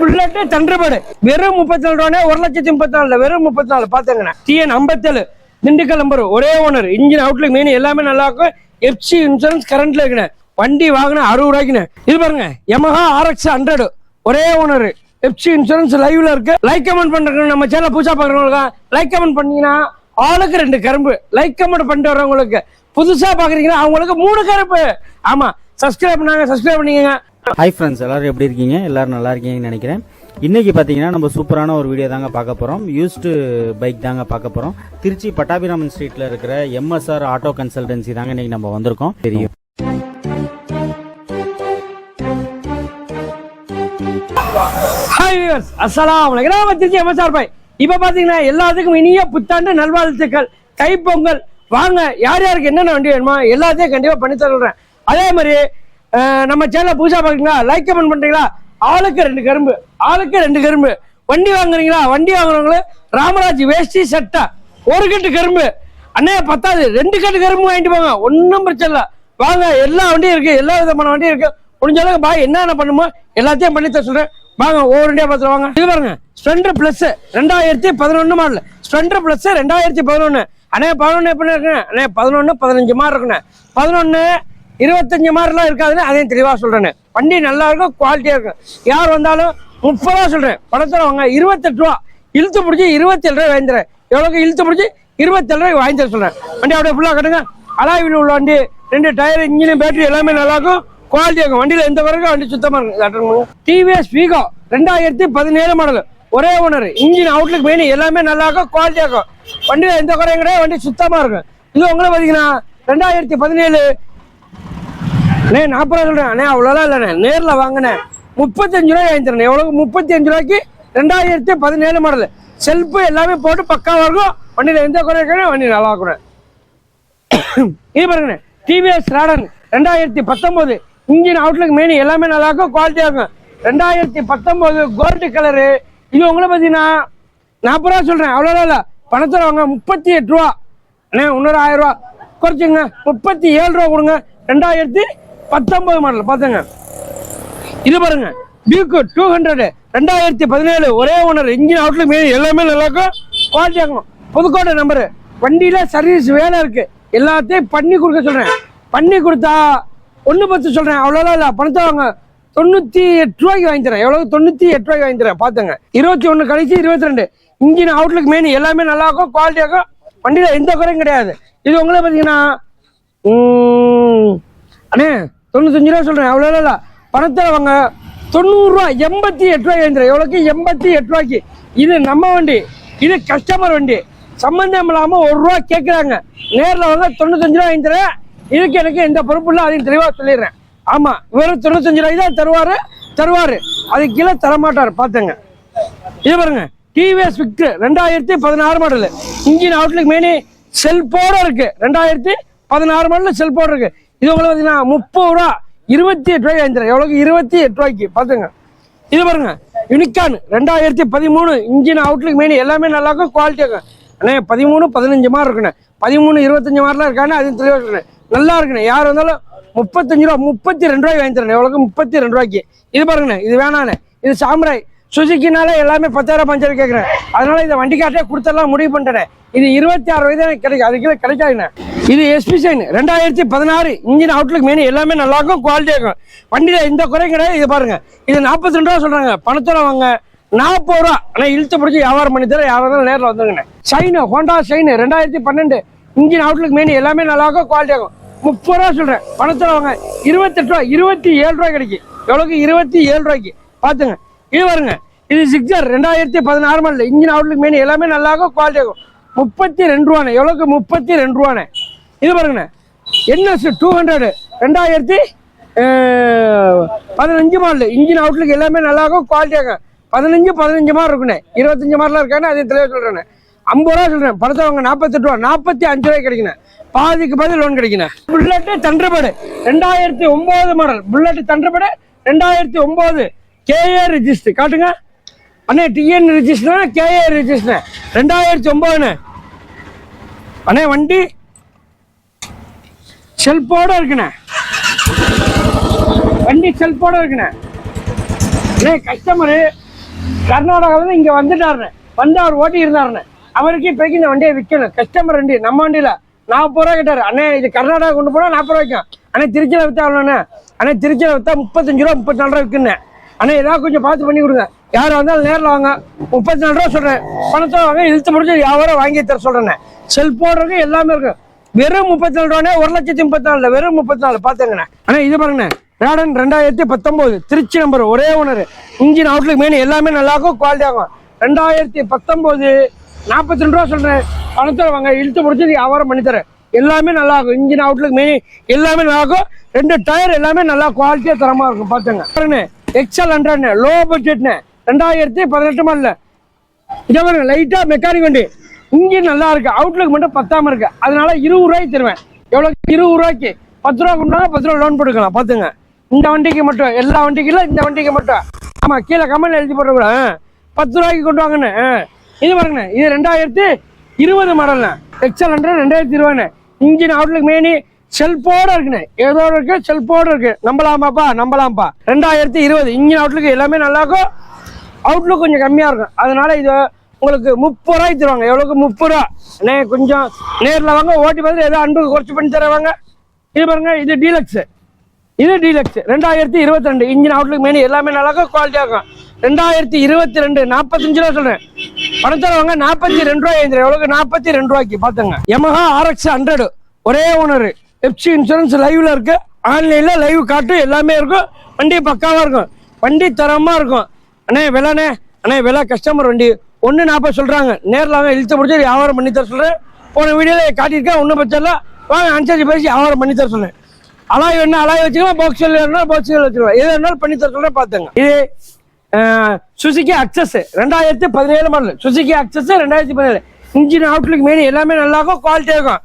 Bullet தண்டர்பேடு வெறும் முப்பத்தி நாலு ரூபானே ஒரு லட்சத்தி முப்பத்தி நாலு வெறும் முப்பத்தி நாலு பாத்துங்கண்ணே டிஎன் ஐம்பத்தேழு. திண்டுக்கல் நம்பர் ஒரே ஓனர் இன்ஜின் அவுட்லுக் மெயின் எல்லாமே நல்லா இருக்கும். எஃப்சி இன்சூரன்ஸ் கரண்ட்ல இருக்குண்ணே. வண்டி வாங்கின அறுபது ரூபாய்க்குண்ணே. இது பாருங்க எமஹா ஆர்எக்ஸ் ஹண்ட்ரடு ஒரே ஓனர் எஃப்சி இன்சூரன்ஸ் லைவ்ல இருக்கு. லைக் கமெண்ட் பண்றவங்க நம்ம சேனல் பூஜா பாக்குறவங்களுக்கு லைக் கமெண்ட் பண்ணீங்கன்னா ஆளுக்கு ரெண்டு கரும்பு. லைக் கமெண்ட் பண்ணிட்டு வரவங்களுக்கு புதுசா பாக்குறீங்கன்னா அவங்களுக்கு மூணு கரும்பு ஆமா சப்ஸ்கிரைப் பண்ணாங்க சப்ஸ்கிரைப் பண்ணிக்கங்க. ஹாய் ஃப்ரெண்ட்ஸ் எல்லாரும் எப்படி இருக்கீங்க? எல்லாரும் நல்லா இருக்கீங்கன்னு நினைக்கிறேன். இன்னைக்கு பார்த்தீங்கன்னா நம்ம சூப்பரான ஒரு வீடியோ தாங்க பார்க்க போகிறோம் யூஸ்டு பைக் தாங்க பார்க்க போகிறோம் திருச்சி பட்டாபிராமன் ஸ்ட்ரீட்டில் இருக்கிற எம்எஸ்ஆர் ஆட்டோ கன்சல்டன்சி தாங்க இன்னைக்கு நம்ம வந்திருக்கோம். தெரியும். ஹாய் வியூவர்ஸ் அஸ்ஸலாமு அலைக்கும் நான் திருச்சி எம்எஸ்ஆர் பை இப்போ பார்த்தீங்கன்னா எல்லாத்துக்கும் இனிய புத்தாண்டு நல்வாழ்த்துக்கள் கைப்பொங்கல். வாங்க யார் யாருக்கு என்னென்ன வண்டி வேணுமோ எல்லாத்தையும் கண்டிப்பாக பண்ணி தருகிறேன் அதே மாதிரி நம்ம சேனலை புதுசாக பார்க்குறீங்களா? லைக் கமெண்ட் பண்ணுறீங்களா ஆளுக்கு ரெண்டு கரும்பு. ஆளுக்கு ரெண்டு கரும்பு. வண்டி வாங்குறீங்களா? வண்டி வாங்குறவங்களே ராமராஜ் வேஷ்டி சட்டை. ஒரு கட்டு கரும்பு. அண்ணே பத்தாது. ரெண்டு கட்டு கரும்பு வாங்கிட்டு போங்க. ஒன்றும் பிரச்சனை இல்லை. வாங்க எல்லா வண்டியும் இருக்கு. எல்லா விதமான வண்டியும் இருக்கு. முடிஞ்ச அளவுக்கு பாய் என்னென்ன பண்ணுமோ எல்லாத்தையும் பண்ணி தர சொல்றேன். வாங்க ஒவ்வொரு வண்டியா பார்த்து வாங்க. இது பாருங்க. ஸ்ப்ளெண்டர் பிளஸ் ரெண்டாயிரத்தி பதினொன்று மாடல் ஸ்ப்ளெண்டர் பிளஸ் ரெண்டாயிரத்தி பதினொன்று அண்ணே பதினொன்று எப்படி இருக்குண்ணே? அண்ணே பதினொன்று பதினஞ்சு மாடு இருக்குண்ணே. பதினொன்று இருபத்தஞ்சு மாதிரிலாம் இருக்காதுன்னு அதையும் தெளிவாக சொல்கிறேன் வண்டி நல்லா இருக்கும் குவாலிட்டியாக இருக்கும். யார் வந்தாலும் முப்பது ரூபா சொல்கிறேன் படத்துல வாங்க இருபத்தெட்டு ரூபா. இழுத்து பிடிச்சி இருபத்தேழு ரூபாய் வாங்கிடுறேன் எவ்வளோக்கு இழுத்து பிடிச்சி இருபத்தேழு ரூபாய் வாங்கிட்டு சொல்கிறேன் வண்டி அப்படியே ஃபுல்லாக கட்டுங்க. அலாவில் உள்ள வண்டி ரெண்டு டயர் இன்ஜினும் பேட்டரி எல்லாமே நல்லா இருக்கும். இருக்கும். வண்டியில் எந்த வரைக்கும் வண்டி சுத்தமாக இருக்கும் டிவிஎஸ் வீகோ ரெண்டாயிரத்தி பதினேழு மாடல் ஒரே ஓனர் இன்ஜின் அவுட்லுக் மெயின் எல்லாமே நல்லா இருக்கும் குவாலிட்டியாக இருக்கும். வண்டியில் எந்த குறையும் கிடையாது வண்டி சுத்தமாக இருக்கும். இது உங்களை பார்த்தீங்கன்னா ரெண்டாயிரத்தி பதினேழு அண்ணே நாற்பது ரூபா சொல்கிறேன் அண்ணே அவ்வளோலாம் இல்லைண்ணே. நேரில் வாங்கினேன் முப்பத்தஞ்சு ரூபாய் வாங்கித்தரேன் எவ்வளோ முப்பத்தஞ்சு ரூபாய்க்கு ரெண்டாயிரத்தி பதினேழு மாடல் செல்ஃபு எல்லாமே போட்டு பக்காவாக இருக்கும். வண்டியில் எந்த குறை இருக்கணும் வண்டி நல்லா இருக்கும். இது பாருங்கண்ணே. டிவிஎஸ் ராடன் ரெண்டாயிரத்தி பத்தொம்போது இன்ஜின் அவுட்லுக் மெயின் எல்லாமே நல்லா இருக்கும். குவாலிட்டியாக இருக்கும். ரெண்டாயிரத்தி பத்தொம்போது கோல்டு கலரு இது உங்களை பார்த்தீங்கன்னா நாற்பது ரூபா சொல்கிறேன் அவ்வளோதான் இல்லை. பணத்தில் வாங்க முப்பத்தி எட்டு ரூபா. அண்ணே இன்னொரு ஆயிரம் ரூபா. குறைச்சிங்க முப்பத்தி ஏழு ரூபா கொடுங்க. ரெண்டாயிரத்தி பத்தொன்பது மாடல் பார்த்துங்க. இது பாருங்க. பியூக்கு டூ ஹண்ட்ரட் ரெண்டாயிரத்தி பதினேழு ஒரே ஓனர் இன்ஜின் அவுட்லுக் மெயின் எல்லாமே நல்லா இருக்கும் குவாலிட்டி ஆகும். புதுக்கோட்டை நம்பரு வண்டியில் சர்வீஸ் வேலை இருக்கு. எல்லாத்தையும் பண்ணி கொடுக்க சொல்கிறேன் பண்ணி கொடுத்தா ஒன்று பத்து சொல்கிறேன் அவ்வளோலாம் இல்லை. பணத்தை வாங்க. தொண்ணூற்றி எட்டு ரூபாய்க்கு வாங்கி தரேன். எவ்வளோ தொண்ணூற்றி எட்டு ரூபாய்க்கு வாங்கி தரேன். பார்த்துங்க. இருபத்தி ஒன்று கழிச்சு இருபத்தி ரெண்டு இன்ஜின் அவுட்லுக் மெயின் எல்லாமே நல்லா இருக்கும் குவாலிட்டி இருக்கும் வண்டியில் எந்த குறையும் கிடையாது. இது உங்களே பார்த்தீங்கன்னா அண்ணே தொண்ணூத்தஞ்சு ரூபா சொல்கிறேன் அவ்வளோ இல்லை பணத்தில் வாங்க. தொண்ணூறுரூவா எண்பத்தி எட்டு ரூபாய் வாங்கிக்கிறேன் எவ்வளோக்கு எண்பத்தி எட்டு ரூபாய்க்கு. இது நம்ம வண்டி. இது கஸ்டமர் வண்டி. சம்மந்தம் இல்லாமல் ஒரு ரூபா கேட்குறாங்க நேரில் வாங்க தொண்ணூத்தஞ்சு ரூபா வாங்கிக்கிறேன் இதுக்கு எனக்கு எந்த பொறுப்பு இல்லை அதையும் தெளிவாக சொல்லிடுறேன். ஆமாம் வெறும் தொண்ணூத்தஞ்சு ரூபாய்க்கு தான் தருவார். தருவார். அதுக்கு கீழே தரமாட்டார் பார்த்துங்க இது பாருங்க. டிவிஎஸ் ஸ்விஃப்ட்டு ரெண்டாயிரத்தி பதினாறு மாடல் இன்ஜின் அவுட்லுக்கு மெயினி செல்ஃபோட இருக்குது ரெண்டாயிரத்தி பதினாறு மாடலில் செல்ஃபோட இருக்குது இது உங்களுக்கு பார்த்தீங்கன்னா? முப்பது ரூபா. இருபத்தி எட்டு ரூபாய்க்கு அஞ்சு எவ்வளோக்கு இருபத்தி எட்டு ரூபாய்க்கு. பார்த்துங்க இது பாருங்க. யூனிகான் ரெண்டாயிரத்தி பதிமூணு இன்ஜின் அவுட்லுக்கு மெயின் எல்லாமே நல்லா இருக்கும். குவாலிட்டி இருக்கும். அண்ணே பதிமூணு பதினஞ்சு மாதிரி இருக்குண்ணே. பதிமூணு இருபத்தஞ்சு மாதிரிலாம் இருக்கானே அது தெளிவாக இருக்கணும் நல்லா இருக்குண்ணே. யார் வந்தாலும் முப்பத்தஞ்சு ரூபா முப்பத்தி ரெண்டு ரூபாய்க்கு வாங்கி தரேன் எவ்வளோக்கு முப்பத்தி ரெண்டு ரூபாய்க்கு. இது பாருங்கண்ணே. இது வேணாண்ணே. இது சாம்ராய். சுசுக்கினால எல்லாமே பத்தாயிரம் பஞ்சாயிரம் கேட்குறேன் அதனால இந்த வண்டிக்காட்டே கொடுத்தெல்லாம் முடிவு பண்ணிட்டேன். இது இருபத்தி ஆறு வயது எனக்கு கிடைக்கும் அது கீழே கிடைக்காதுண்ணே இது எஸ்பி சைன் ரெண்டாயிரத்தி பதினாறு இன்ஜின் அவுட்லுக் மெயின் எல்லாமே நல்லா இருக்கும் குவாலிட்டியாக இருக்கும். வண்டியில் எந்த குறையும் கிடையாது இது பாருங்க. இது நாற்பத்தி ரெண்டு ரூபா சொல்கிறாங்க பணத்தில் வாங்க. நாற்பது ரூபா. ஆனால் இழுத்து பிடிச்சி வியாபாரம் பண்ணி தர யாராவது நேரில் வந்துருங்கண்ணே. சைனு ஹோண்டா சைனு ரெண்டாயிரத்தி பன்னெண்டு இன்ஜின் அவுட்லுக் மெயின் எல்லாமே நல்லா இருக்கும் குவாலிட்டியாக இருக்கும். முப்பது ரூபா சொல்கிறேன் பணத்தில் வாங்க. இருபத்தெட்டு ரூபா இருபத்தி ஏழு ரூபா கிடைக்கும் எவ்வளோக்கு இருபத்தி ஏழு ரூபாய்க்கு. பார்த்துங்க இது வருங்க இது சிக்ஸர் ரெண்டாயிரத்தி பதினாறு மாடல் இன்ஜின் அவுட்லுக் மெயின் எல்லாமே நல்லா இருக்கும் குவாலிட்டி ஆகும். முப்பத்தி ரெண்டு ரூபாண்ணே. எவ்வளோக்கு முப்பத்தி ரெண்டு ரூபாண்ணே? இது பாருங்கண்ணே. என்எஸ் டூ ஹண்ட்ரடு ரெண்டாயிரத்தி பதினஞ்சு மாடல் இன்ஜின் அவுட்லுக் எல்லாமே நல்லா இருக்கும் குவாலிட்டியாக பதினஞ்சு பதினஞ்சு மாதிரி இருக்குண்ணே. இருபத்தஞ்சு மாதிரிலாம் இருக்கானே அதே தெளிவாக சொல்கிறேண்ணே ஐம்பது ரூபா சொல்கிறேன் படத்தை வாங்க நாற்பத்தெட்டு ரூபா நாற்பத்தி அஞ்சு ரூபாய் கிடைக்கணும் பாதிக்கு பாதி லோன் கிடைக்கணும் புல்லட்டு தண்டர்பேடு ரெண்டாயிரத்தி ஒம்பது மாடல் புல்லட்டு தண்டர்பேடு ரெண்டாயிரத்தி ஒம்பது கேஏ ரிஜிஸ்டர் காட்டுங்க. அண்ணே டிஎன் ரிஜிஸ்டர் கேஏ ரிஜிஸ்டர் ரெண்டாயிரத்தி ஒன்பதுண்ணே அண்ணே வண்டி. செல்ஃபோட இருக்குண்ணே. வண்டி செல்ஃபோட இருக்குண்ணே. அண்ணே கஸ்டமரு கர்நாடகாவில் இங்கே வந்துட்டாருண்ணே. வந்து அவர் ஓட்டி இருந்தாருண்ணே அவருக்கு இப்போதைக்கு இந்த வண்டியை விற்கணும். கஸ்டமர் வண்டி நம்ம வண்டியில் நாற்பது ரூபா கேட்டார். அண்ணே இது கர்நாடகா கொண்டு போனால் நாற்பது ரூபாய்க்கும். அண்ணே திருச்சியில் விற்றா அவ்வளோண்ணே அண்ணே திருச்சியில் விற்றா முப்பத்தஞ்சு ரூபா முப்பத்தி நாலு ரூபா விற்குண்ணே. அண்ணே ஏதாவது கொஞ்சம் பார்த்து பண்ணி கொடுங்க. யார் வந்தாலும் நேரில் வாங்க. முப்பத்தி நாலு ரூபா சொல்கிறேன் பணத்தை வாங்க இழுத்து முடிஞ்சு வியாபாரம் வாங்கி தர சொல்கிறேண்ணே செல் இருக்கு எல்லாமே இருக்கு. வெறும் முப்பத்தி நாலு ரூபானே ஒரு லட்சத்தி முப்பத்தி நாலு வெறும் முப்பத்தி நாலு. பார்த்துங்கண்ணே அண்ணா. இது பாருங்கண்ணே. ரேடன் ரெண்டாயிரத்தி பத்தொம்போது திருச்சி நம்பர் ஒரே ஓனர் இன்ஜின் அவுட்லுக் மெயின் எல்லாமே நல்லாக்கும் குவாலிட்டி ஆகும் ரெண்டாயிரத்தி பத்தொம்போது நாற்பத்தி ரெண்டு ரூபா சொல்கிறேன் பணத்தில் வாங்க இழுத்து முடிச்சு வியாபாரம் பண்ணித்தரேன் எல்லாமே நல்லாயிருக்கும் இன்ஜின் அவுட்லுக் மெயின் எல்லாமே நல்லா இருக்கும். ரெண்டு டயர் எல்லாமே நல்லா குவாலிட்டியாக தரமாக இருக்கும். பார்த்துங்க பாருங்கண்ணே. எக்ஸல் ஹண்ட்ரட்ண்ணே லோ பட்ஜெட்ண்ணே ரெண்டாயிரத்தி பதினெட்டு மாடல் இதை பாருங்க லைட்டா மெக்கானிக் வண்டி. இங்கே நல்லா இருக்கு. அவுட்லுக் மட்டும் பத்தாம இருக்கு. அதனால இருபது ரூபாய்க்கு தருவேன். எவ்வளோ இருபது ரூபாய்க்கு. பத்து ரூபா கொண்டாங்க பத்து ரூபா லோன் போட்டுக்கலாம். பார்த்துங்க. இந்த வண்டிக்கு மட்டும் எல்லா வண்டிக்கும் இல்லை இந்த வண்டிக்கு மட்டும். ஆமாம் கீழே கமெண்ட் எழுதி போட்டு பத்து ரூபாய்க்கு கொண்டு வாங்கண்ணே இது பாருங்கண்ணே இது ரெண்டாயிரத்தி இருபது மாடல்ண்ணே எக்ஸல் ஹண்ட்ரட் ரெண்டாயிரத்தி இருபதுண்ணே இன்ஜின் அவுட்லுக் மேனி செல்ஃபோட இருக்குண்ணே. ஏதோ இருக்கு செல்ஃபோட இருக்கு. நம்பலாமாப்பா நம்பலாம்ப்பா. ரெண்டாயிரத்தி இருபது இன்ஜின் அவுட்லுக்கு எல்லாமே நல்லா இருக்கும் அவுட்லுக் கொஞ்சம் கம்மியாக இருக்கும். அதனால இது உங்களுக்கு முப்பது ரூபாய்க்கு தருவாங்க. எவ்வளோக்கு முப்பது ரூபா. அண்ணே கொஞ்சம் நேரில் வாங்க. ஓட்டி பார்த்து ஏதோ அன்புக்கு குறைச்சி பண்ணி தருவாங்க. இது பாருங்க இது டீலக்ஸு இது டீலக்ஸ் ரெண்டாயிரத்தி இருபத்தி ரெண்டு இன்ஜின் அவுட்லுக் மெனி எல்லாமே நல்லா இருக்கும் குவாலிட்டியாக இருக்கும். ரெண்டாயிரத்தி இருபத்தி ரெண்டு நாற்பத்தஞ்சு ரூபா சொல்கிறேன் பணத்தில் வாங்க நாற்பத்தி ரெண்டு ரூபாய் எழுந்துரு எவ்வளோக்கு நாற்பத்தி ரெண்டு ரூபாய்க்கு. பார்த்துங்க எமஹா ஆர்எக்ஸ் ஹண்ட்ரடு ஒரே ஓனரு எஃப்சி இன்சூரன்ஸ் லைவ்ல இருக்கு. ஆன்லைன்ல லைவ் காட்டு எல்லாமே இருக்கும். வண்டி பக்காவா இருக்கும். வண்டி தரமா இருக்கும். அண்ணே விலைண்ணே அண்ணே. விலை கஸ்டமர் வண்டி. ஒன்று நாற்பது சொல்கிறாங்க நேரில் வாங்க இழுத்து முடிச்சு வியாபாரம் பண்ணி தர சொல்கிறேன் போன வீடியோவில் காட்டியிருக்கேன் ஒன்றும் பிரச்சனை இல்லை. வாங்க அனுசரிச்சு பேசி வியாபாரம் பண்ணி தர சொல்கிறேன் அலாய் வேணா அலாய் வச்சுக்கலாம் பாக்ஸ் வேணாலும் பாக்ஸ் வச்சுக்கலாம். எது வேணாலும் பண்ணி தர சொல்கிறேன் பார்த்துங்க இது சுசுகி அக்சஸ் ரெண்டாயிரத்தி பதினேழு மாடல் சுசுகி அக்சஸ் ரெண்டாயிரத்தி பதினேழு. இன்ஜின் அவுட்லுக் மெயின் எல்லாமே நல்லாயிருக்கும் குவாலிட்டியாக இருக்கும்.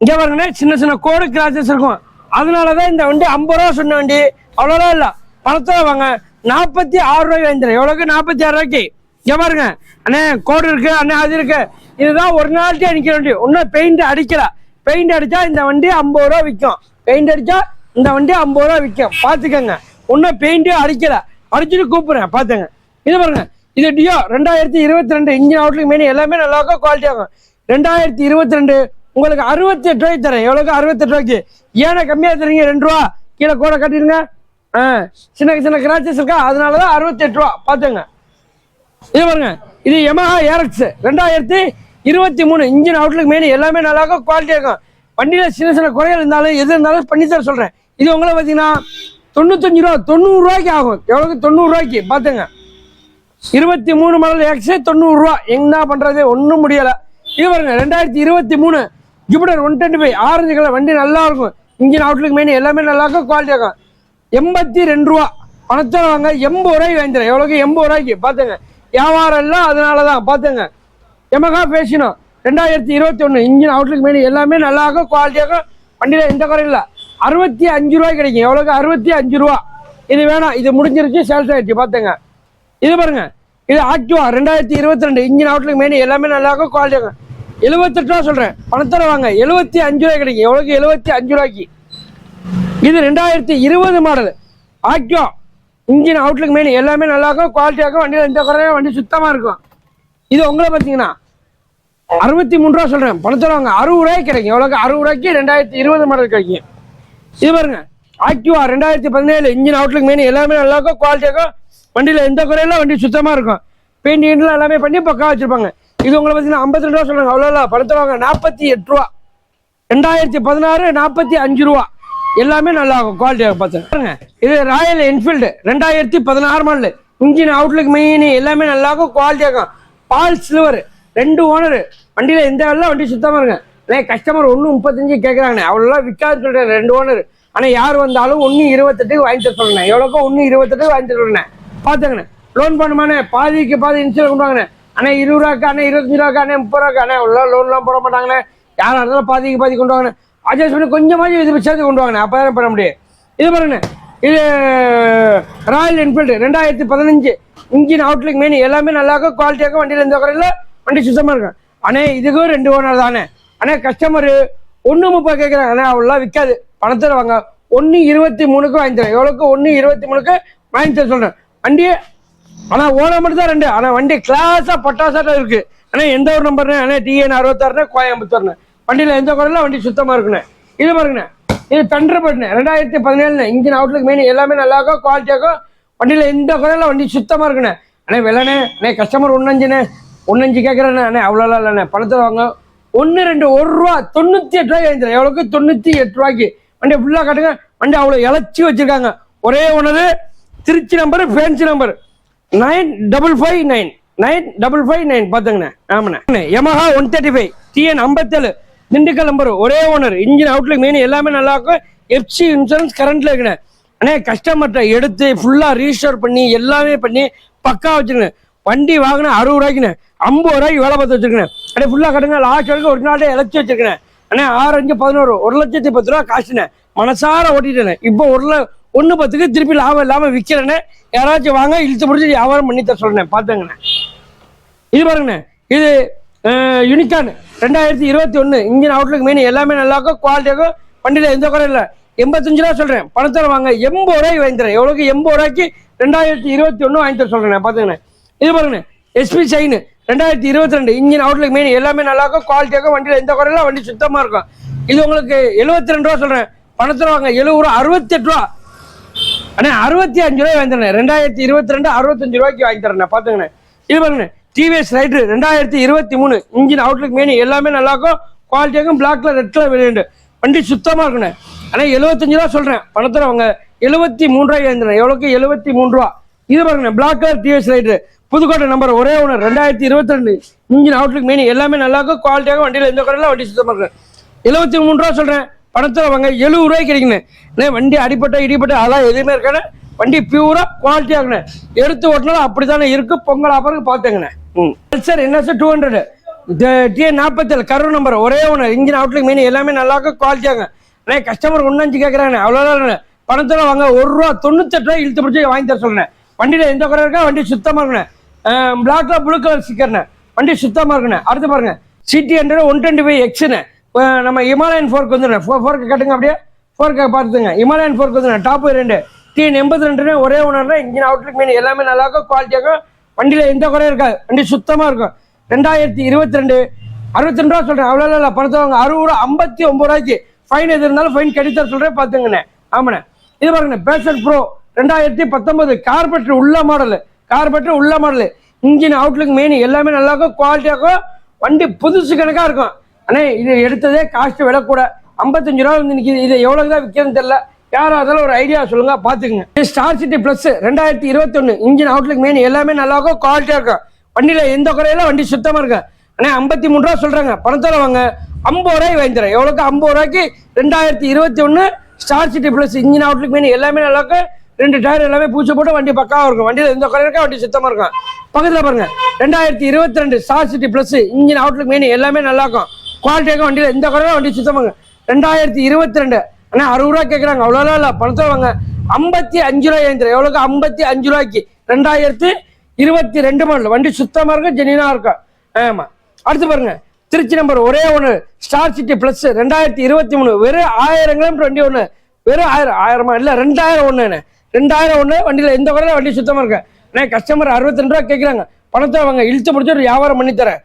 இங்கே பாருங்கண்ணே சின்ன சின்ன கோடு கிராச்சஸ் இருக்கும். அதனால தான் இந்த வண்டி ஐம்பது ரூபா சொன்ன வண்டி. அவ்வளோலாம் இல்லை. பணத்தில் வாங்க. நாற்பத்தி ஆறு ரூபாய்க்கு வாங்கிக்கிறேன் எவ்வளோக்கு நாற்பத்தி ஆறு ரூபாய்க்கு. இங்க பாருங்க. அண்ணே கோடு இருக்கு. அண்ணே அது இருக்கு. இதுதான் ஒரு நாள்கிட்ட அடிக்கிற வண்டி. இன்னும் பெயிண்ட் அடிக்கல. பெயிண்ட் அடிச்சா இந்த வண்டி ஐம்பது ரூபா விற்கும் பெயிண்ட் அடிச்சா இந்த வண்டி ஐம்பது ரூபா விற்கும் பார்த்துக்கோங்க இன்னும் பெயிண்டே அடிக்கல. அடிச்சுட்டு கூப்பிடுறேன். பார்த்துங்க இது பாருங்க. இது டியோ ரெண்டாயிரத்தி இருபத்தி ரெண்டு இன்ஜின் அவுட்லுக்கு மெயின் எல்லாமே நல்லா குவாலிட்டி ஆகும் ரெண்டாயிரத்தி இருபத்தி ரெண்டு உங்களுக்கு அறுபத்தி எட்டு ரூபாய்க்கு தரேன். எவ்வளோக்கு அறுபத்தெட்டு ரூபாய்க்கு. ஏன்னா கம்மியாக தரீங்க ரெண்டு ரூபா. கீழே கூட கட்டிடுங்க. ஆ சின்ன சின்ன கிராச்சஸ் இருக்கா? அதனால தான் அறுபத்தெட்டு ரூபா. பார்த்துங்க இது பாருங்க. இது எமஹா ஏரக்ஸ் ரெண்டாயிரத்தி இருபத்தி மூணு இன்ஜின் அவுட்லுக் மெயின் எல்லாமே நல்லா இருக்கும் குவாலிட்டியாக இருக்கும். வண்டியில் சின்ன சின்ன குறைகள் இருந்தாலும் எது இருந்தாலும் பண்ணி தர சொல்கிறேன் இது உங்களை பார்த்தீங்கன்னா தொண்ணூத்தஞ்சு ரூபா தொண்ணூறு ரூபாய்க்கு ஆகும். எவ்வளோக்கு தொண்ணூறு ரூபாய்க்கு. பார்த்துங்க இருபத்தி மூணு மாடல் எக்ஸே தொண்ணூறுரூவா என்ன பண்ணுறது ஒன்றும் முடியலை. இது பாருங்க ரெண்டாயிரத்தி இருபத்தி மூணு Jupiter one twenty five orange colour வண்டி நல்லா இருக்கும். இன்ஜின் அவுட்லுக்கு மெயின் எல்லாமே நல்லா இருக்கும் குவாலிட்டி இருக்கும். எண்பத்தி ரெண்டு ரூபா. பணத்தோட வாங்க எண்பது ரூபாய்க்கு வாங்கிக்கிறேன் எவ்வளோக்கு எண்பது ரூபாய்க்கு? பார்த்துங்க வியாபாரம் எல்லாம் அதனால தான் பார்த்துங்க எமகா பேசினோம் ரெண்டாயிரத்தி இருபத்தி ஒன்று இன்ஜின் அவுட்லுக்கு மெயின் எல்லாமே நல்லா இருக்கும் குவாலிட்டியாக இருக்கும். வண்டியில் எந்த குறையும் இல்லை. அறுபத்தி அஞ்சு ரூபாய் கிடைக்கும். எவ்வளோக்கு அறுபத்தி அஞ்சு ரூபா. இது வேணாம். இது முடிஞ்சிருச்சு சேல்ஸ் ஆகிடுச்சு பார்த்துங்க இது பாருங்க. இது ஆக்டிவா ரெண்டாயிரத்தி இருபத்தி ரெண்டு. இன்ஜின் அவுட்லுக்கு மெயின் எல்லாமே நல்லா இருக்கும் குவாலிட்டி இருக்கும். எழுபத்தெட்டு ரூபா சொல்கிறேன் பணத்தர வாங்க எழுபத்தி அஞ்சு ரூபாய் கிடைக்கும். எவ்வளோக்கு எழுபத்தி அஞ்சு ரூபாய்க்கு. இது ரெண்டாயிரத்தி இருபது மாடல். ஆக்கியோ இன்ஜின் அவுட்லுக் மெயின் எல்லாமே நல்லா இருக்கும் குவாலிட்டியாக இருக்கும் வண்டியில் எந்த குறையும். வண்டி சுத்தமாக இருக்கும். இது உங்களை பார்த்தீங்கன்னா அறுபத்தி மூணு ரூபா சொல்கிறேன் பணத்தோட வாங்க அறுபது ரூபாய்க்கு கிடைக்கும். எவ்வளோக்கு அறுபது ரூபாய்க்கு ரெண்டாயிரத்தி இருபது மாடல் கிடைக்கும். இது பாருங்க. ஆக்டிவா ரெண்டாயிரத்தி பதினேழு. இன்ஜின் அவுட்லுக் மெயின் எல்லாமே நல்லா இருக்கும் குவாலிட்டியாக இருக்கும் வண்டியில் எந்த குறையில வண்டி சுத்தமாக இருக்கும். பெயிண்ட் எல்லாமே பண்ணி பக்கா வச்சுருப்பாங்க. இது உங்களை பார்த்தீங்கன்னா ஐம்பத்தி ரெண்டு ரூபா சொல்றாங்க. அவ்வளோ இல்லை. பணத்தை வாங்க. நாற்பத்தி எட்டு ரூபா. ரெண்டாயிரத்தி பதினாறு நாற்பத்தி அஞ்சு ரூபா. எல்லாமே நல்லா இருக்கும். குவாலிட்டியாக பார்த்து. இது ராயல் என்ஃபீல்டு ரெண்டாயிரத்தி பதினாறு மாடல் இன்ஜின் அவுட்லுக் மெயின் எல்லாமே நல்லா இருக்கும். குவாலிட்டியாக இருக்கும். பால் சில்வர் ரெண்டு ஓனர் வண்டியில் எந்த வேலை வண்டி சுத்தமாக இருங்க. அண்ணே கஸ்டமர் ஒன்று முப்பத்தஞ்சு கேட்குறாங்கண்ணே அவ்வளோலாம் விற்காது சொல்கிறேன் ரெண்டு ஓனர் ஆனால் யார் வந்தாலும் ஒன்று இருபத்தெட்டுக்கு வாங்கி தர சொல்கிறேன் எவ்வளோக்கோ ஒன்று இருபத்தெட்டுக்கு வாங்கி தர சொல்கிறேன் பார்த்துங்கண்ணே லோன் பண்ணுமாண்ணே பாதிக்கு பாதி இன்சூரன்ஸ் கொண்டு வாங்கண்ணே அண்ணே இருபது ரூபாக்கா அண்ணே இருபத்தஞ்சு ரூபாக்கா அண்ணே முப்பது ரூபாக்கா அண்ணே உள்ள லோன்லாம் போட மாட்டாங்கண்ணே. யாராக இருந்தாலும் பாதிக்கு பாதி கொண்டு வாங்கண்ணே. அட்ஜஸ்ட் பண்ணி கொஞ்சமாக இது சேர்த்து கொண்டு வாங்கண்ணே. அப்போ தான் பண்ண முடியும். இது பாருங்கண்ணே. இது ராயல் என்ஃபீல்டு ரெண்டாயிரத்தி பதினஞ்சு இன்ஜின் அவுட்லுக் மெயின் எல்லாமே நல்லா இருக்கும். குவாலிட்டியாக இருக்கும். வண்டியில் எந்த குறையில் வண்டி சுத்தமாக இருக்கும். அண்ணே இதுக்கும் ரெண்டு ஓனர் தானே அண்ணே கஸ்டமரு ஒன்று முப்பது கேட்குறாங்க. அண்ணே அவ்வளோலாம் விற்காது பணத்தில் வாங்க ஒன்று இருபத்தி மூணுக்கு வாங்கி தரேன். எவ்வளோக்கு ஒன்று இருபத்தி மூணுக்கு வாங்கி தர சொல்கிறேன் வண்டியை ஆனா ஓனர் மட்டும் தான் ரெண்டு. ஆனா வண்டி கிளாஸா பட்டாசாட்டம் இருக்கு. ஆனா எந்த ஒரு நம்பர்னு ஆனா டிஎன் அறுபத்தாறு கோயம்புத்தூர்னு. வண்டியில எந்த குறையில வண்டி சுத்தமா இருக்குண்ணே இது பாருங்கண்ணே. இது தண்டர்பட்னு ரெண்டாயிரத்தி பதினேழுண்ணே இன்ஜின் அவுட்லுக்கு மெயின் எல்லாமே நல்லா இருக்கும் குவாலிட்டியாக இருக்கும் வண்டியில எந்த குறையில வண்டி சுத்தமா இருக்குண்ணே அண்ணே வெள்ளண்ணே அண்ணே கஸ்டமர் ஒன்னஞ்சுண்ணே ஒன்னஞ்சு கேட்குறேண்ணே அண்ணே அவ்வளோலாம் இல்லைண்ணே. பணத்தில் வாங்க. ஒன்று ரெண்டு ஒரு ரூபா தொண்ணூற்றி எட்டு ரூபாய்க்கு வாங்கிக்கிறேன் எவ்வளோக்கு தொண்ணூற்றி எட்டு ரூபாய்க்கு. வண்டியை ஃபுல்லாக காட்டுங்க. வண்டி அவ்வளோ இழைச்சி வச்சிருக்காங்க. ஒரே ஒன்று Trichy number fancy number nine double five nine. Nine double five nine. பார்த்துங்கண்ணே ஆமாண்ணே. Yamaha one thirty five TN ஐம்பத்தேழு. திண்டுக்கல் நம்பர் ஒரே. ஓனர் இன்ஜின் அவுட்லுக் மெயின் எல்லாமே நல்லா இருக்கும் எஃப்சி இன்சூரன்ஸ் கரண்ட்ல இருக்குண்ணே. அண்ணே கஸ்டமர்கிட்ட எடுத்து ஃபுல்லாக ரீஸ்டோர் பண்ணி எல்லாமே பண்ணி பக்கா வச்சுருங்க வண்டி வாங்கினா அறுபது ரூபாய்க்குண்ணே. ஐம்பது ரூபாய்க்கு வேலை பார்த்து வச்சிருக்கேன் அண்ணே ஃபுல்லாக கட்டுங்க. லாஸ்ட் வரைக்கும் ஒரு நாளே இழைச்சி வச்சிருக்கேன் அண்ணே ஆறு அஞ்சு பதினோரு. ஒரு லட்சத்தி பத்து ரூபா காசுண்ணே. மனசார ஓட்டிட்டேனே இப்போ ஒரு ஒன்று பத்துக்கு திருப்பி லாபம் இல்லாமல் விற்கிறேன்னு யாராச்சும் வாங்க இழுத்து பிடிச்சி வியாபாரம் பண்ணி தர சொல்றேன் பார்த்துங்கண்ணே இது பாருங்கண்ணே இது யூனிகான் ரெண்டாயிரத்தி இருபத்தி ஒன்று இன்ஜின் அவுட்லுக் மெயின் எல்லாமே நல்லாக்கும் இருக்கும் குவாலிட்டியாகும் வண்டியில் எந்த குறையும் இல்லை. எண்பத்தஞ்சு ரூபா சொல்கிறேன் பணத்தில் வாங்க எண்பது ரூபாய்க்கு வாங்கி தரேன். எவ்வளோக்கு எண்பது ரூபாய்க்கு ரெண்டாயிரத்தி இருபத்தி ஒன்று வாங்கி தர சொல்கிறேன் பார்த்துங்கண்ணே இது பாருங்கண்ணே எஸ்பி சைனு ரெண்டாயிரத்தி இருபத்தி ரெண்டு இன்ஜின் அவுட்லுக் மெயின் எல்லாமே நல்லா இருக்கும் குவாலிட்டியாகும் வண்டியில் எந்த குறையில வண்டி சுத்தமாக இருக்கும். இது உங்களுக்கு எழுபத்தி ரெண்டு ரூபா சொல்கிறேன் பணத்தில் வாங்க எழுபது ரூபா அறுபத்தெட்டு ரூபா. அண்ணே அறுபத்தி அஞ்சு ரூபாய் வாங்கி தரேன் ரெண்டாயிரத்தி இருபத்தி ரெண்டு அறுபத்தஞ்சு ரூபாய்க்கு வாங்கி தரேன் பாத்துங்கண்ணே இது பாருங்க டிவிஎஸ் ரைட்ரு ரெண்டாயிரத்தி இருபத்தி மூணு. இன்ஜின் அவுட்லுக் மெயின் எல்லாமே நல்லா இருக்கும். குவாலிட்டியாகும் பிளாக்ல ரெட் கலர் வேரியண்ட் வண்டி சுத்தமாக இருக்குண்ணே. ஆனா எழுபத்தஞ்சு ரூபா சொல்கிறேன் பணத்துல அவங்க எழுபத்தி மூணு ரூபாய் வாங்கி எவ்வளோக்கு எழுபத்தி மூணு ரூபா. இது பாருங்க black colour TVS rider Pudukkottai number ஒரே ஒன்று ரெண்டாயிரத்தி இருபத்தி ரெண்டு இன்ஜின் அவுட்லுக் மெயின் எல்லாமே நல்லா இருக்கும். குவாலிட்டியாக வண்டியில் எந்த கடையில் வண்டி சுத்தமாக இருக்கு எழுபத்தி மூணு ரூபா சொல்கிறேன் பணத்தில் வாங்க எழுபது ரூபாய்க்கு கிடைக்குண்ணே வண்டி அடிப்பட்ட இடிப்பட்ட அதெல்லாம் எதுவுமே இருக்கானே வண்டி பியூரா குவாலிட்டியாக இருக்குண்ணே எடுத்து ஓட்டினாலும் அப்படி தானே இருக்கு பொங்கல் ஆஃபருக்கு பார்த்துங்கண்ணே ம். சார் என்ன சார் டூ ஹண்ட்ரடு டிஏ நாற்பத்தேழு கரு நம்பர் ஒரே ஒன்று இன்ஜின் அவுட்லுக்கு மீன் எல்லாமே நல்லா இருக்கும் குவாலிட்டியாங்க அண்ணே கஸ்டமர் ஒன்றஞ்சு கேட்குறாங்கண்ணே அவ்வளோதான் பணத்தில் வாங்க ஒரு ரூபா தொண்ணூத்தெட்டு ரூபா இழுத்து பிடிச்சி வாங்கி தர சொல்கிறேன் வண்டியில் எந்த குறை இருக்கா வண்டி சுத்தமாக இருக்குண்ணே பிளாக்ல ப்ளூ கலர் ஸ்டிக்கர்ண்ணே வண்டி சுத்தமாக இருக்குண்ணே அடுத்து பாருங்கள் CD hundred one twenty five எக்ஸுண்ணே நம்ம இமாலயன் ஃபோர்க் வந்துடுறேன். ஃபோ ஃபோர்க்கு கட்டுங்க அப்படியே. ஃபோர்க்கை பார்த்துங்க இமாலயன் ஃபோர்க்கு வந்துடுறேன். டாப் ரெண்டு. டிஎன் எண்பத்தி ரெண்டுமே ஒரே ஒன்று இன்ஜின் அவுட்லுக் மீன் எல்லாமே நல்லா இருக்கும். குவாலிட்டியாகும் வண்டியில் எந்த குறையும் இருக்காது. வண்டி சுத்தமாக இருக்கும். ரெண்டாயிரத்தி இருபத்தி ரெண்டு அறுபத்தி ரெண்டு ரூபா சொல்கிறேன் அவ்வளோ இல்லை பணத்தை வாங்க அறுபது ரூபா ஐம்பத்தி ஒம்பது ரூபாய்க்கு ஃபைன் எது இருந்தாலும் ஃபைன் கடித்தர சொல்கிறேன் பார்த்துங்கண்ணே ஆமாண்ணே. இது பாருங்கண்ணே. பேசர் ப்ரோ ரெண்டாயிரத்தி பத்தொம்பது கார்பெட்ரு உள்ள மாடலு கார்பெட்ரு உள்ள மாடலு இன்ஜின் அவுட்லுக் மெயின் எல்லாமே நல்லா இருக்கும். குவாலிட்டியாகும் வண்டி புதுசு கணக்காக இருக்கும். அண்ணே இது எடுத்ததே காஸ்ட் விட கூட. ஐம்பத்தஞ்சு ரூபா வந்து நிற்கிது இது எவ்வளோதான் தான் விற்கிறதுன்னு தெரியல. யாரும் அதெல்லாம் ஒரு ஐடியா சொல்லுங்க பார்த்துக்குங்க. ஸ்டார் சிட்டி ப்ளஸ் ரெண்டாயிரத்தி இருபத்தொன்று இன்ஜின் அவுட்லுக் மெயின் எல்லாமே நல்லா இருக்கும் குவாலிட்டியாக இருக்கும். வண்டியில் எந்த குறையில வண்டி சுத்தமாக இருக்கும் அண்ணே ஐம்பத்தி மூணு ரூபா சொல்கிறாங்க பணத்தோட வாங்க. ஐம்பது ரூபாய் வாங்கி தரேன். எவ்வளோக்கு ஐம்பது ரூபாய்க்கு ரெண்டாயிரத்தி இருபத்தி ஒன்று Star City plus engine outlook main எல்லாமே நல்லா இருக்கும் ரெண்டு டயர் எல்லாமே பூச்சி போட்டு வண்டி பக்காவாக இருக்கும். வண்டியில் எந்த குறை இருக்கா வண்டி சுத்தமாக இருக்கும். பக்கத்தில் பாருங்க. ரெண்டாயிரத்தி இருபத்தி ரெண்டு Star City plus engine outlook main எல்லாமே நல்லா இருக்கும் குவாலிட்டியாக வண்டியில் இந்த குறைவாக வண்டி சுத்தமாக ரெண்டாயிரத்தி இருபத்தி ரெண்டு. ஆனால் அறுபது ரூபா கேட்குறாங்க அவ்வளோலாம் இல்லை பணத்தை வாங்க ஐம்பத்தி அஞ்சு ரூபாய் எழுந்துரு எவ்வளோக்கு ஐம்பத்தி அஞ்சு ரூபாய்க்கு? ரெண்டாயிரத்தி இருபத்தி ரெண்டு மாடல் வண்டி சுத்தமாக இருக்கும் ஜெனினாக இருக்கும். ஆமாம் அடுத்து பாருங்க. திருச்சி நம்பர் ஒரே ஒன்று ஸ்டார் சிட்டி ப்ளஸ் ரெண்டாயிரத்தி இருபத்தி மூணு. வெறும் ஆயிரம் கிலோமீட்டர் வண்டி ஒன்று வெறும் ஆயிரம் ஆயிரமா? இல்லை ரெண்டாயிரம் ஒன்று ரெண்டாயிரம் ஒன்று வண்டியில் எந்த குறையில வண்டி சுத்தமாக இருக்கு. அண்ணே கஸ்டமர் அறுபத்தி ரெண்டு ரூபா கேட்குறாங்க பணத்தை வாங்க இழுத்து பிடிச்சி ஒரு வியாபாரம் பண்ணித்தரேன்.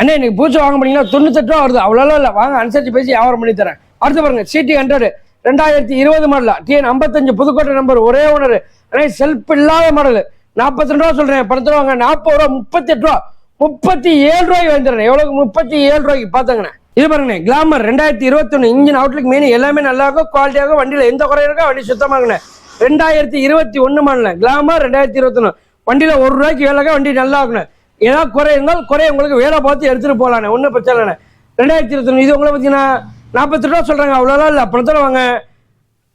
அண்ணே இன்னைக்கு பூச்சி வாங்க முடியுங்கன்னா தொண்ணூத்தெட்டு ரூபா வருது. அவ்வளோலாம் இல்லை. வாங்க அனுசரிச்சு பேசி வியாபாரம் பண்ணி தரேன். அடுத்து பாருங்க சிடி ஹண்ட்ரடு ரெண்டாயிரத்தி இருபது மாடலா டிஎன் ஐம்பத்தஞ்சு புதுக்கோட்டை நம்பர் ஒரே ஓனர் அண்ணே செல்ஃப் இல்லாத மாடல் நாற்பத்தி ரெண்டு ரூபா சொல்றேன். பணத்தில் ரூபாங்க நாற்பது ரூபா முப்பத்தெட்டு ரூபா. முப்பத்தி ஏழு ரூபாய்க்கு வந்துடுறேன் எவ்வளவு முப்பத்தி ஏழு ரூபாய்க்கு. பார்த்துங்கண்ணே இது பாருங்கண்ணே கிளாமர் ரெண்டாயிரத்தி இருபத்தொன்று இன்ஜின் அவுட்லுக் மெயின் எல்லாமே நல்லா இருக்கும் குவாலிட்டியாக வண்டியில் எந்த குறையும் இருக்கோ வண்டி சுத்தமாகண்ணே ரெண்டாயிரத்தி இருபத்தி ஒன்று மாடல கிளாமர் ரெண்டாயிரத்தி இருபத்தொன்று வண்டியில் ஒரு ரூபாய்க்கு வேலைக்கா வண்டி நல்லா இருக்கணும் ஏதாவது குறை இருந்தால் குறை உங்களுக்கு வேலை பார்த்து எடுத்துகிட்டு போகலாண்ணே ஒன்றும் பிரச்சனை இல்லைண்ணே ரெண்டாயிரத்தி இருபத்தி இது உங்களை பார்த்தீங்கன்னா நாற்பத்தி ரூபா சொல்கிறாங்க அவ்வளோலாம் இல்லை. பணத்தில் வாங்க.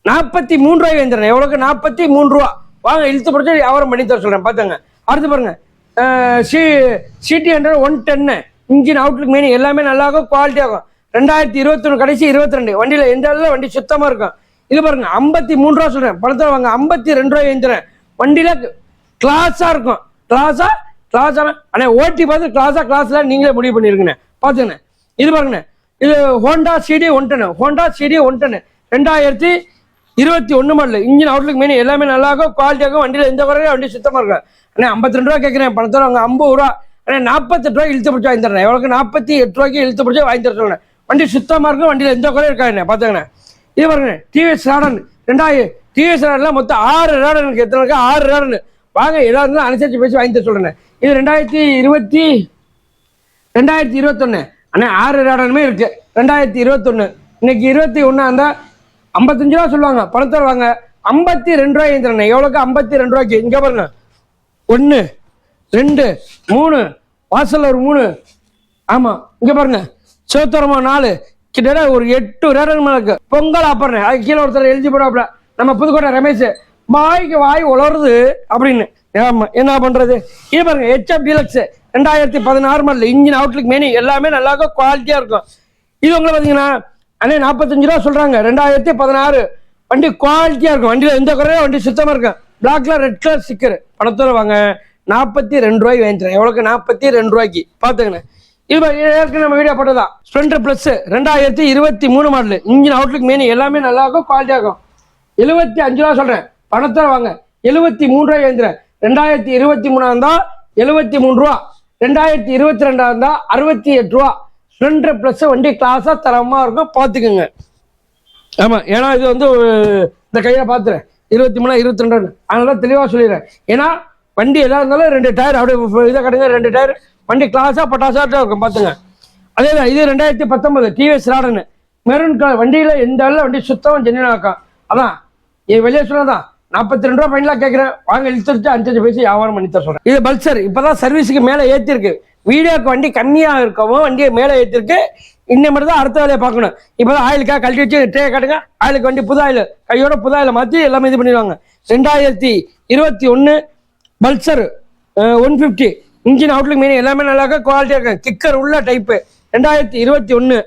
நாற்பத்தி மூணு ரூபாய் வந்துடுறேன் எவ்வளோக்கு நாற்பத்தி மூணு ரூபா. வாங்க இழுத்து பிடிச்சி வியாபாரம் பண்ணி தர சொல்கிறேன் பார்த்துங்க அடுத்து பாருங்கள் C CD hundred one ten engine outlook main எல்லாமே நல்லா இருக்கும் குவாலிட்டி ஆகும். ரெண்டாயிரத்தி இருபத்தொன்று கடைசி இருபத்தி ரெண்டு. வண்டியில் எந்த அளவில் வண்டி சுத்தமாக இருக்கும்? இது பாருங்க ஐம்பத்தி மூணு ரூபா சொல்கிறேன் பணத்தில் வாங்க ஐம்பத்தி ரெண்டு ரூபாய் எழுந்துறேன் வண்டியில் கிளாஸாக இருக்கும். கிளாஸ் அண்ணே ஓட்டி பார்த்து கிளாஸாக கிளாஸில் நீங்களே முடிவு பண்ணிருங்கண்ணே. பார்த்துங்கண்ணே இது பாருங்கண்ணே. இது Honda CD one Honda CD one ரெண்டாயிரத்தி இருபத்தி ஒன்று மாடல் இன்ஜின் அவுட்லுக் மீன் எல்லாமே நல்லா இருக்கும் குவாலிட்டியாக வண்டியில் எந்த குறையும் வண்டி சுத்தமாக இருக்கும் அண்ணே ஐம்பத்தி ரெண்டு ரூபா கேட்குறேன். பணத்தோட அவங்க ஐம்பது ரூபா. அண்ணே நாற்பத்தெட்டு ரூபாய் இழுத்து பிடிச்சி வாங்கி தரேன். எவ்வளோக்கு நாற்பத்தி எட்டு ரூபாய்க்கு இழுத்து பிடிச்சி வாங்கி தர வண்டி சுத்தமாக இருக்கும். வண்டியில் எந்த குறையும் இருக்காதுண்ணே. பார்த்துக்கண்ணே இது பாருங்க டிவிஎஸ் ராடன் ரெண்டாயிரம் டிவிஎஸ் ராடனில் மொத்தம் ஆறு ராடன் இருக்கு. எத்தனை இருக்கு? ஆறு ராடன் வாங்க எல்லாரும் அனுசரித்து பேசி வாங்கி தர சொல்கிறேன் இது ரெண்டாயிரத்தி இருபத்தி ரெண்டாயிரத்தி இருபத்தொன்னு. அண்ணா ஆறு ராடனுமே இருக்கு. ரெண்டாயிரத்தி இருபத்தொன்னு. இன்னைக்கு இருபத்தி ஒன்றா இருந்தால் ஐம்பத்தஞ்சு ரூபா சொல்லுவாங்க. பணம் தருவாங்க. ஐம்பத்தி ரெண்டு ரூபாய் எழுந்துறேன் எவ்வளோக்கு ஐம்பத்தி ரெண்டு ரூபாய்க்கு. இங்கே பாருங்க. ஒன்று ரெண்டு மூணு. வாசல் ஒரு மூணு. ஆமாம் இங்கே பாருங்க. சிவத்தரமா நாலு. கிட்டத்தட்ட ஒரு எட்டு ரேடன் மேலே இருக்கு. பொங்கல் ஆப்பறேன் அது கீழே ஒருத்தர் எழுதி போடாப்புல நம்ம புதுக்கோட்டை ரமேஷ். வாய்க்கு வாய் உளருது அப்படின்னு. ஆமா என்ன பண்றது? இது பாருங்க ஹெச்எஃப் டீலக்ஸ் ரெண்டாயிரத்தி பதினாறு மாடல் இன்ஜின் அவுட்லுக் மெனி எல்லாமே நல்லா இருக்கும் குவாலிட்டியா இருக்கும். இது உங்களை பார்த்தீங்கன்னா அண்ணே நாற்பத்தஞ்சு ரூபா சொல்றாங்க ரெண்டாயிரத்தி பதினாறு. வண்டி குவாலிட்டியா இருக்கும். வண்டியில எந்த குறையும் வண்டி சுத்தமா இருக்கும். பிளாக்ல ரெட் கலர் ஸ்டிக்கர் பணத்தோட வாங்க. நாற்பத்தி ரெண்டு ரூபாய்க்கு வாங்கிக்கிறேன். எவ்வளோக்கு நாற்பத்தி ரெண்டு ரூபாய்க்கு. பார்த்துக்கண்ணே இது ஏற்கனவே நம்ம வீடியோ போட்டதா ஸ்ப்ளெண்டர் பிளஸ் ரெண்டாயிரத்தி இருபத்தி மூணு மாடல் இன்ஜின் அவுட்லுக் மெனி எல்லாமே நல்லா இருக்கும் குவாலிட்டியா இருக்கும். எழுபத்தி அஞ்சு ரூபா சொல்றேன். பணத்தை வாங்க. எழுபத்தி மூணு ரூபாய் எழுந்துறேன் ரெண்டாயிரத்தி இருபத்தி மூணா இருந்தா எழுபத்தி மூணு ரூபா. ரெண்டாயிரத்தி இருபத்தி ரெண்டா இருந்தா அறுபத்தி எட்டு ரூபா. ரெண்டு பிளஸ் வண்டி கிளாஸா தரமா இருக்கும் பார்த்துக்குங்க ஆமா ஏன்னா இது வந்து இந்த கையில பாத்துறேன் இருபத்தி மூணா இருபத்தி ரெண்டு. அதனால தெளிவா சொல்லிடுறேன். ஏன்னா வண்டி எதா இருந்தாலும் ரெண்டு டயர் அப்படியே இதை கட்டுங்க ரெண்டு டயர் வண்டி கிளாஸா பட்டாசா இருக்கும் பாத்துங்க. அதே தான் இது ரெண்டாயிரத்தி பத்தொன்பது டிவிஎஸ் ராடனு மெரூன் கலர் வண்டியில எந்த அளவு வண்டி சுத்தம் ஜென்னினா இருக்கும் அதான் என் வெளியே சொன்னதான் நாற்பத்தி ரெண்டு ரூபா ஃபைனலாக கேட்குறேன் வாங்க இழுத்துட்டு அஞ்சஞ்சு பைசா வியாபாரம் பண்ணி தர சொல்கிறேன் இது பல்சர். இப்போ தான் சர்வீஸுக்கு மேலே ஏற்றிருக்கு வீடியோக்கு வண்டி கம்மியாக இருக்கவும் வண்டியை மேலே ஏற்றிருக்கு இன்னும் மட்டும் தான் அடுத்த வேலையை பார்க்கணும். இப்போ தான் ஆயிலுக்காக கழட்டி வச்சு ட்ரே காட்டுங்க. ஆயிலுக்கு வண்டி புது ஆயில். கையோட புது ஆயில் மாற்றி எல்லாமே இது பண்ணிடுவாங்க. ரெண்டாயிரத்தி இருபத்தி ஒன்று Pulsar one fifty engine outlook main எல்லாமே நல்லா இருக்கும் குவாலிட்டியாக இருக்கும் கிக்கர் உள்ள டைப்பு ரெண்டாயிரத்தி இருபத்தி ஒன்று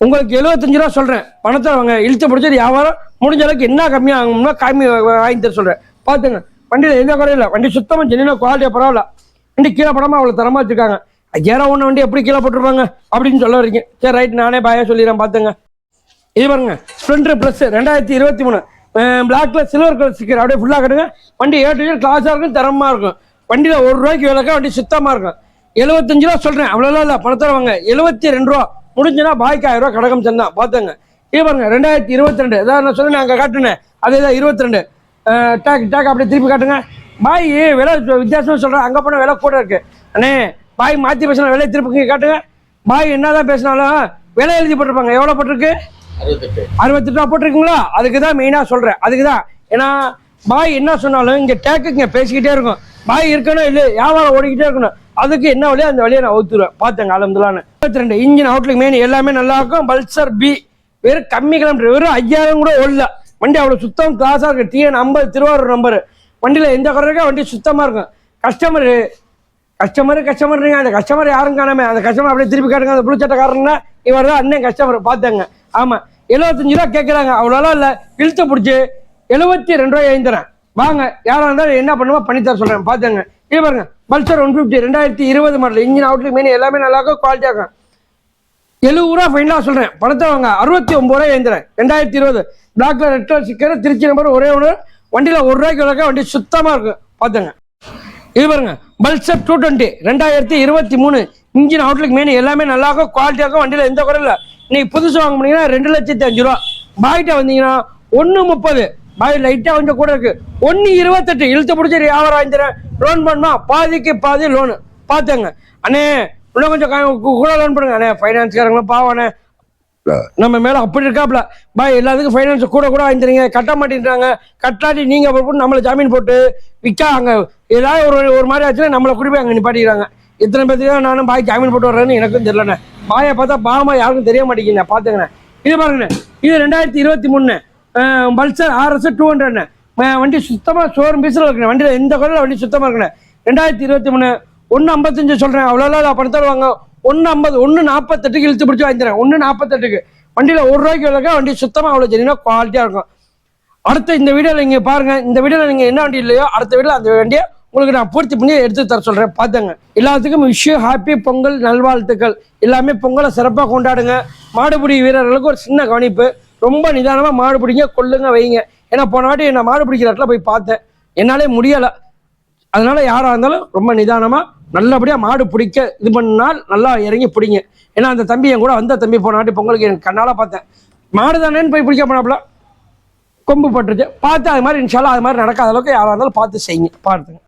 உங்களுக்கு எழுபத்தஞ்சு ரூபா சொல்கிறேன் பணத்தை வாங்க. இழுத்து பிடிச்சது வியாபாரம். முடிஞ்ச அளவுக்கு என்ன கம்மியாக ஆகும்னா கம்மி வாங்கி தர சொல்கிறேன் பார்த்துங்க. வண்டியில் எந்த குறையும் இல்லை. வண்டி சுத்தமாக ஜெனினா குவாலிட்டியாக பரவாயில்ல. வண்டி கீழே படாமல் அவ்வளோ தரமாக வச்சுருக்காங்க. ஐயாயிரம் ஒன்று வண்டி எப்படி கீழே போட்டுருப்பாங்க? அப்படின்னு சொல்ல வரீங்க. சரி ரைட் நானே பாயா சொல்லிடுறேன். பார்த்துங்க. இது பாருங்க. ஸ்ப்ளெண்டர் ப்ளஸ் ரெண்டாயிரத்தி இருபத்தி மூணு. பிளாக்ல சில்வர் கலர் ஸ்டிக்கர் அப்படியே ஃபுல்லாக கட்டுங்க. வண்டி ஏ டு கிளாஸாக இருக்கும் தரமாக இருக்கும். வண்டியில் ஒரு ரூபாய்க்கு விளக்க வண்டி சுத்தமாக இருக்கும். எழுபத்தஞ்சு ரூபா சொல்கிறேன் அவ்வளோலாம் இல்லை பணத்தை வாங்க. எழுபத்தி ரெண்டு ரூபா. முடிஞ்சுன்னா பாய்க்கு ஆயிரம் ரூபா கடகம் சந்தான் பார்த்துங்க. இது பாருங்க ரெண்டாயிரத்தி இருபத்தி ரெண்டு. இதான் நான் சொன்னேன் அங்கே காட்டுனேன் அதே தான் இருபத்தி ரெண்டு. டேக் டேக் அப்படியே திருப்பி காட்டுங்க. பாய் விலை வித்தியாசமாக சொல்கிறேன் அங்கே போனால் விலை கூட இருக்கு. அண்ணே பாய் மாற்றி பேசினா விலை திருப்பி காட்டுங்க. பாய் என்னதான் பேசினாலும் விலை எழுதி போட்டிருப்பாங்க. எவ்வளோ போட்டிருக்கு? அறுபத்தெட்டு. அறுபத்தெட்டு ரூபா போட்டிருக்குங்களா? அதுக்கு தான் மெயினாக சொல்கிறேன் அதுக்கு தான். ஏன்னா பாய் என்ன சொன்னாலும் இங்கே டேக்குங்க பேசிக்கிட்டே இருக்கும். பாய் இருக்கணும் இல்லை வியாபாரம் ஓடிக்கிட்டே இருக்கணும். அதுக்கு என்ன வழியோ அந்த வழியை நான் ஒத்துருவேன் பார்த்தேங்க அலமதுலான்னு இருபத்தி ரெண்டு இன்ஜின் அவுட்லுக் மெயின் எல்லாமே நல்லா இருக்கும். பல்சர் பி வெறும் கம்மி கிலோமீட்டர் வெறும் ஐயாயிரம் கூட ஓடல. வண்டி அவ்வளோ சுத்தம் கிளாஸாக இருக்கு. டிஎன் ஐம்பது திருவாரூர் நம்பரு வண்டியில் எந்த குறை இருக்கா வண்டி சுத்தமாக இருக்கும். கஸ்டமர் கஸ்டமர் கஸ்டமர்ங்க அந்த கஸ்டமர் யாரும் காணாமே அந்த கஸ்டமர் அப்படியே திருப்பி காட்டுங்க. அந்த புளு சட்டக்காரன்னா இவர் தான் அண்ணன் கஸ்டமர் பார்த்தாங்க. ஆமாம் எழுபத்தஞ்சு ரூபா கேட்குறாங்க அவ்வளோலாம் இல்லை. இழுத்து பிடிச்சி எழுபத்தி ரெண்டு ரூபாய் எழுந்துறேன். வாங்க. யாராக இருந்தாலும் என்ன பண்ணுமோ பண்ணித்தர சொல்கிறேன் பார்த்தாங்க. இது பாருங்க. பல்சர் ஒன் ஃபிஃப்டி ரெண்டாயிரத்தி இருபது மாடல் இன்ஜின் அவுட்லுக்கு மீன் எல்லாமே நல்லா இருக்கும் குவாலிட்டியாக இருக்கும். எழுபது ரூபா ஃபைனலாக சொல்கிறேன் பணத்தை வாங்க. அறுபத்தி ஒம்பது ரூபாய் எழுந்துறேன். ரெண்டாயிரத்தி இருபது. பிளாக்ல red colour Shikhar Trichy number ஒரே ஒன்று வண்டியில் ஒரு ரூபாய்க்கு விளக்க வண்டி சுத்தமாக இருக்கும் பார்த்துங்க. இது பாருங்க. பல்சர் டூ டுவெண்ட்டி ரெண்டாயிரத்தி இருபத்தி மூணு. இன்ஜின் அவுட்லுக் மெயின் எல்லாமே நல்லா இருக்கும். குவாலிட்டியாக இருக்கும். வண்டியில் எந்த குறையும் இல்லை. நீங்கள் புதுசு வாங்க முடியுங்கன்னா ரெண்டு லட்சத்தி அஞ்சு ரூபா. பாய்கிட்ட வந்தீங்கன்னா ஒன்று முப்பது. பாய் லைட்டாக கொஞ்சம் கூட இருக்குது ஒன்று இருபத்தெட்டு. இழுத்து பிடிச்சி வியாபாரம் வாங்கிக்கிறேன் லோன் பண்ணுமா? பாதிக்கு பாதி லோனு பார்த்துங்க. அண்ணே இன்னும் கொஞ்சம் கூட லோன் பண்ணுங்க. அண்ணே ஃபைனான்ஸ்காரங்களும் பாவண்ணே நம்ம மேல அப்படி இருக்காப்ல. பாய் எல்லாத்துக்கும் ஃபைனான்ஸ் கூட கூட வாங்கிக்கிறீங்க கட்ட மாட்டேங்கிறாங்க கட்டாட்டி நீங்க அப்புறம் போட்டு நம்மள ஜாமீன் போட்டு விற்கா அங்க ஏதாவது ஒரு ஒரு மாதிரி ஆச்சுன்னா நம்மளை குடி போய் அங்க நிப்பாட்டிக்கிறாங்க. இத்தனை பேருக்கு நானும் பாய் ஜாமீன் போட்டு வர்றேன்னு எனக்கும் தெரியலண்ணே பாயை பார்த்தா பாவமா யாருக்கும் தெரிய மாட்டேங்குங்க பாத்துங்கண்ணே இது பாருங்கண்ணே இது ரெண்டாயிரத்தி இருபத்தி மூணு பல்சர் ஆர்எஸ் டூ ஹண்ட்ரட்ண்ணே வண்டி சுத்தமா ஷோரூம் பீஸில் இருக்குண்ணே. வண்டியில் எந்த குறையில வண்டி சுத்தமா இருக்குண்ணே. ரெண்டாயிரத்தி இருபத்தி மூணு ஒன்று ஐம்பத்தஞ்சு சொல்கிறேன் அவ்வளோ பணத்தில் வாங்க ஒன்று ஐம்பது ஒன்று நாற்பத்தெட்டுக்கு இழுத்து பிடிச்சி வாங்கிக்கிறேன் ஒன்று நாற்பத்தெட்டுக்கு வண்டியில் ஒரு ரூபாய்க்கு விலக வண்டி சுத்தமாக அவ்வளோ ஜெனினா குவாலிட்டியாக இருக்கும். அடுத்த இந்த வீடியோவில் நீங்கள் பாருங்கள் இந்த வீடியோவில் நீங்கள் என்ன வண்டி இல்லையோ அடுத்த வீடியோவில் அந்த வண்டியை உங்களுக்கு நான் பூர்த்தி பண்ணி எடுத்து தர சொல்கிறேன் பார்த்துங்க. எல்லாத்துக்கும் விஷயம் ஹாப்பி பொங்கல் நல்வாழ்த்துக்கள். எல்லாமே பொங்கலை சிறப்பாக கொண்டாடுங்க. மாடுபிடி வீரர்களுக்கு ஒரு சின்ன கவனிப்பு. ரொம்ப நிதானமாக மாடு பிடிங்க கொள்ளுங்க வைங்க. ஏன்னா போன வாட்டி நான் மாடு பிடிக்கிற இடத்துல போய் பார்த்தேன். என்னாலே முடியலை. அதனால யாரா இருந்தாலும் ரொம்ப நிதானமா நல்லபடியா மாடு பிடிக்க இது பண்ணால் நல்லா இறங்கி பிடிங்க. ஏன்னா அந்த தம்பி என் கூட வந்த தம்பி போன நாட்டு பொங்கலுக்கு எனக்கு கண்ணால பார்த்தேன். மாடு தானேன்னு போய் பிடிக்க போனாப்புல. கொம்பு பட்டுருச்சு. பார்த்து அது மாதிரி இன்ஷால்லா அது மாதிரி நடக்காத அளவுக்கு யாரா இருந்தாலும் பார்த்து செய்யுங்க. பார்த்துங்க